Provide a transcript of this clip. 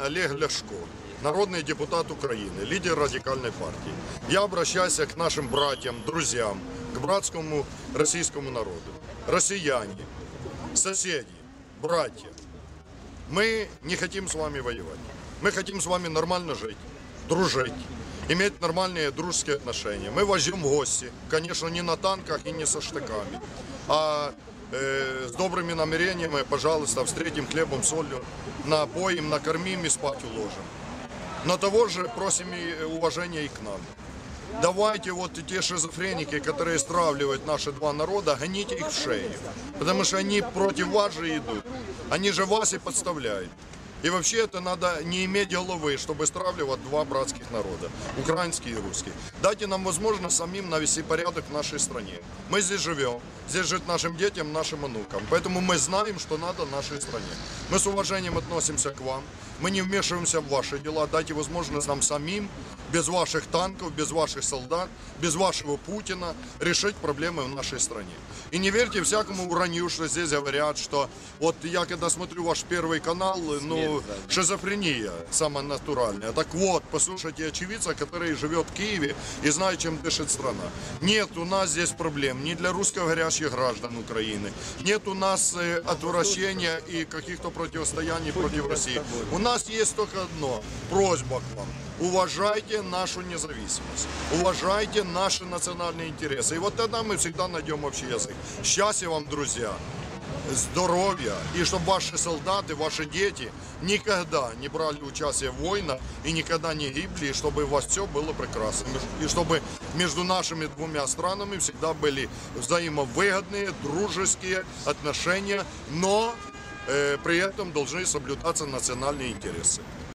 Олег Ляшко, народный депутат Украины, лидер радикальной партии. Я обращаюсь к нашим братьям, друзьям, к братскому российскому народу. Россияне, соседи, братья, мы не хотим с вами воевать. Мы хотим с вами нормально жить, дружить, иметь нормальные дружеские отношения. Мы возьмем в гости, конечно, не на танках и не со штыками, а э, с добрыми намерениями, пожалуйста, встретим хлебом, солью, напоим, накормим и спать уложим. Но того же просим и уважения и к нам. Давайте вот те шизофреники, которые стравливают наши два народа, гоните их в шею. Потому что они против вас же идут. Они же вас и подставляют. И вообще это надо не иметь головы, чтобы стравливать два братских народа, украинский и русский. Дайте нам возможность самим навести порядок в нашей стране. Мы здесь живем, здесь жить нашим детям, нашим внукам. Поэтому мы знаем, что надо нашей стране. Мы с уважением относимся к вам, мы не вмешиваемся в ваши дела. Дайте возможность нам самим, без ваших танков, без ваших солдат, без вашего Путина, решить проблемы в нашей стране. И не верьте всякому вранью, что здесь говорят, что вот я когда смотрю ваш первый канал, ну, шизофрения самая натуральная. Так вот, послушайте очевидца, который живет в Киеве и знает, чем дышит страна. Нет у нас здесь проблем ни для русскоговорящих граждан Украины, нет у нас э, отвращения и каких-то противостояний против России. У нас есть только одно, просьба к вам. Уважайте нашу независимость, уважайте наши национальные интересы. И вот тогда мы всегда найдем общий язык. Счастья вам, друзья! здоровья, и чтобы ваши солдаты, ваши дети никогда не брали участие в войнах и никогда не гибли, и чтобы у вас все было прекрасно. И чтобы между нашими двумя странами всегда были взаимовыгодные, дружеские отношения, но при этом должны соблюдаться национальные интересы.